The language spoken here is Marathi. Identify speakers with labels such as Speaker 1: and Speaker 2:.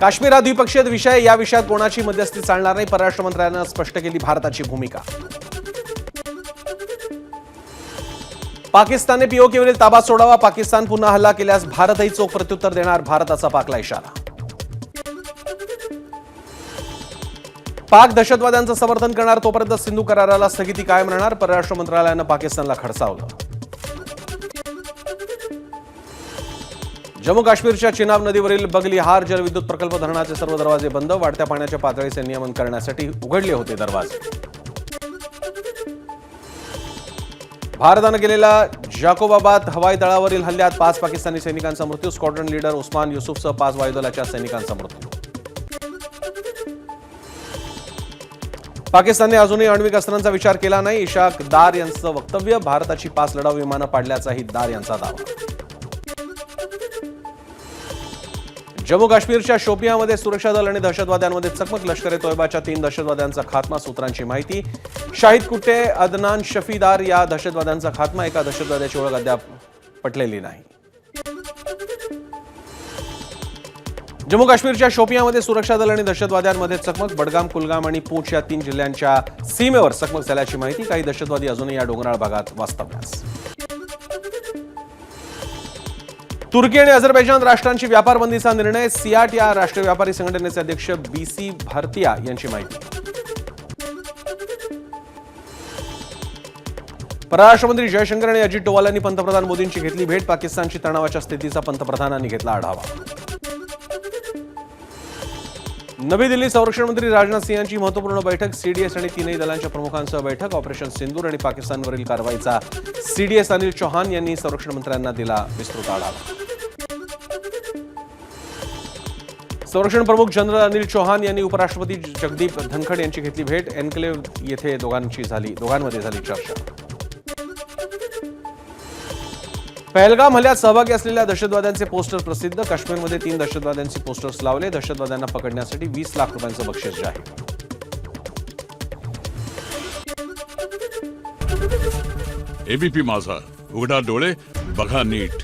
Speaker 1: काश्मीर हा द्विपक्षीय विषय या विषयात कोणाची मध्यस्थी चालणार नाही परराष्ट्र मंत्र्यानं स्पष्ट केली भारताची भूमिका. पाकिस्तानने पीओकेवरील ताबा सोडावा पाकिस्तान पुन्हा हल्ला केल्यास भारतही चोख प्रत्युत्तर देणार भारताचा पाकला इशारा. पाक दहशतवाद्यांचं समर्थन करणार तोपर्यंत सिंधू कराराला स्थगिती कायम राहणार परराष्ट्र मंत्रालयानं पाकिस्तानला खडसावलं. जम्मू काश्मीरच्या चिनाब नदीवरील बगली हार जलविद्युत प्रकल्प धरणाचे सर्व दरवाजे बंद वाढत्या पाण्याच्या पातळीचे नियमन करण्यासाठी उघडले होते दरवाजे. भारतानं केलेल्या जाकोबाबाद हवाई तळावरील हल्ल्यात पाच पाकिस्तानी सैनिकांचा मृत्यू स्क्वॉड्रन लीडर उस्मान युसुफसह पाच वायुदलाच्या सैनिकांचा मृत्यू. पाकिस्तानने अजूनही आण्विक अस्त्रांचा विचार केला नाही. इशाक दार यांचं वक्तव्य भारताची पाच लढाऊ विमानं पाडल्याचाही दार यांचा दावा. जम्मू काश्मीरच्या शोपियामध्ये सुरक्षा दल आणि दहशतवाद्यांमध्ये चकमक लष्कर ए तोयबाच्या तीन दहशतवाद्यांचा खात्मा सूत्रांची माहिती. शाहिद कुट्टे अदनान शफीदार या दहशतवाद्यांचा खात्मा एका दहशतवाद्याची ओळख अद्याप पटलेली नाही. जम्मू काश्मीरच्या शोपियामध्ये सुरक्षा दल आणि दहशतवाद्यांमध्ये चकमक बडगाम कुलगाम आणि पूंछ या तीन जिल्ह्यांच्या सीमेवर चकमक झाल्याची माहिती. काही दहशतवादी अजूनही या डोंगराळ भागात वास्तव्यास. तुर्की आणि अझरबैजान राष्ट्रांची व्यापार बंदीचा निर्णय सियाट या राष्ट्रीय व्यापारी संघटनेचे अध्यक्ष बी सी भारतिया यांची माहिती. परराष्ट्र मंत्री जयशंकर आणि अजित डोवाल यांनी पंतप्रधान मोदींची घेतली भेट. पाकिस्तानची तणावाच्या स्थितीचा पंतप्रधानांनी घेतला आढावा. नवी दिल्ली संरक्षण मंत्री राजनाथ सिंह यांची महत्त्वपूर्ण बैठक सीडीएस आणि तीनही दलांच्या प्रमुखांसह बैठक. ऑपरेशन सिंदूर आणि पाकिस्तानवरील कारवाईचा सीडीएस अनिल चौहान यांनी संरक्षण मंत्र्यांना दिला विस्तृत आढावा. संरक्षण प्रमुख जनरल अनिल चौहान यांनी उपराष्ट्रपती जगदीप धनखड यांची घेतली भेट. एन्क्लेव्ह येथे दोघांची झाली दोघांमध्ये झाली चर्चा. पहलगाम हल्ल्यात सहभागी असलेल्या दहशतवाद्यांचे पोस्टर प्रसिद्ध. काश्मीरमध्ये तीन दहशतवाद्यांचे पोस्टर्स लावले. दहशतवाद्यांना पकडण्यासाठी वीस लाख रुपयांचं बक्षीस जाहीर.
Speaker 2: एबीपी माझा. उघडा डोळे बघा नीट.